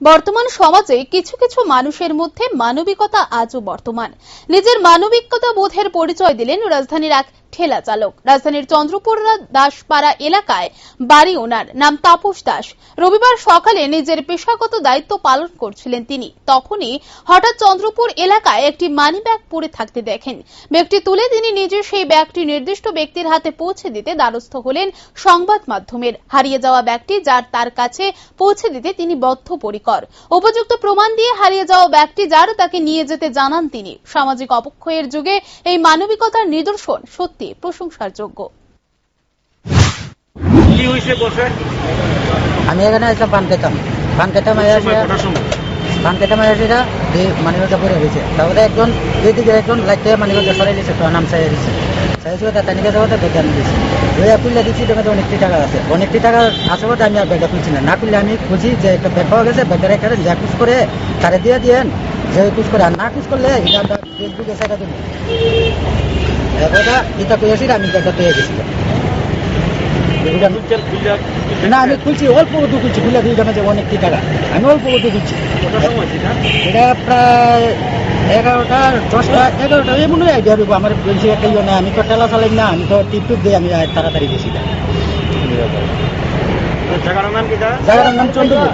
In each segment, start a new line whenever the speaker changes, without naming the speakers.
বর্তমান সমাজে কিছু কিছু মানুষের মধ্যে মানবিকতা আজও বর্তমান। নিজের মানবিকতা বোধের পরিচয় দিলেন রাজধানীর এক ঠেলা চালক। রাজধানীর চন্দ্রপুর দাসপাড়া এলাকায় বাড়ি ওনার নাম তাপস দাস। রবিবার সকালে নিজের পেশাগত দায়িত্ব পালন করছিলেন তিনি। তখনই হঠাৎ চন্দ্রপুর এলাকায় একটি মানি ব্যাগ পড়ে থাকতে দেখেন। ব্যাগটি তুলে তিনি নিজে সেই ব্যাগটি নির্দিষ্ট ব্যক্তির হাতে পৌঁছে দিতে দ্বারস্থ হলেন সংবাদ মাধ্যমের। হারিয়ে যাওয়া ব্যাগটি যার তার কাছে পৌঁছে দিতে তিনি বদ্ধপরিকর। উপযুক্ত প্রমাণ দিয়ে হারিয়ে যাওয়া ব্যাগটি যার তাকে নিয়ে যেতে জানান তিনি। সামাজিক অবক্ষয়ের যুগে এই মানবিকতার নিদর্শন সত্যি। প্রশংসার যোগ্য
আমি এখানে এসে পান খেতাম। পান খেতাম পান খেতাম এসে মানিবাজা পরে হয়েছে তারপরে একজন দুই দিকে একজন লাইটে মানিবাজা সরাই দিয়েছে নাম চাই দিচ্ছে চাইছি ওটা তানিকে যাব বেকার দিয়েছি ওই খুললে দিচ্ছি তোমাদের অনেকটি টাকা আছে। অনেকটি টাকা আছে বলতে আমি আর ব্যাগটা খুলছি না। না খুললে আমি খুঁজি যে একটা ব্যাগ পাওয়া গেছে ব্যাগের এখানে যা করে তারে দিয়ে দিয়েন। যে করে আর না কুচ করলে এটা আমরা ফেসবুকে সেটা দেবো। এটা করেছি আমি ব্যাগটা পেয়ে গেছিলাম না আমি খুলছি অল্প কত খুলছি খুলে দুই দামে অনেকটি টাকা। আমি অল্প কত খুলছি। এটা? প্রায় এগারোটা দশটা এগারোটা এমন আইডিয়া দেবো আমার বলছি একটা ইয়ে না আমি তো টেলা চালাই না আমি তো টিপ টুপ দিই আমি তাড়াতাড়ি গেছি।
জায়গাটার নাম কিটা
জায়গাটার নাম চন্দ্রপুর।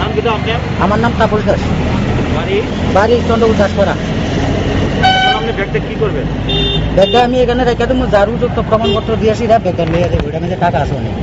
নাম কিটা আপনার?
আমার নাম তাপস দাস।
বাড়ি?
বাড়ি চন্দ্রপুর দাসপাড়া।
এখন আপনি ব্যাগটা কি করবেন?
ব্যাগটা আমি এখানে রেখে দেবো যার যুক্ত প্রমাণপত্র দিয়েছি ব্যাগটা নিয়ে দেবো এটা টাকা আছে অনেক।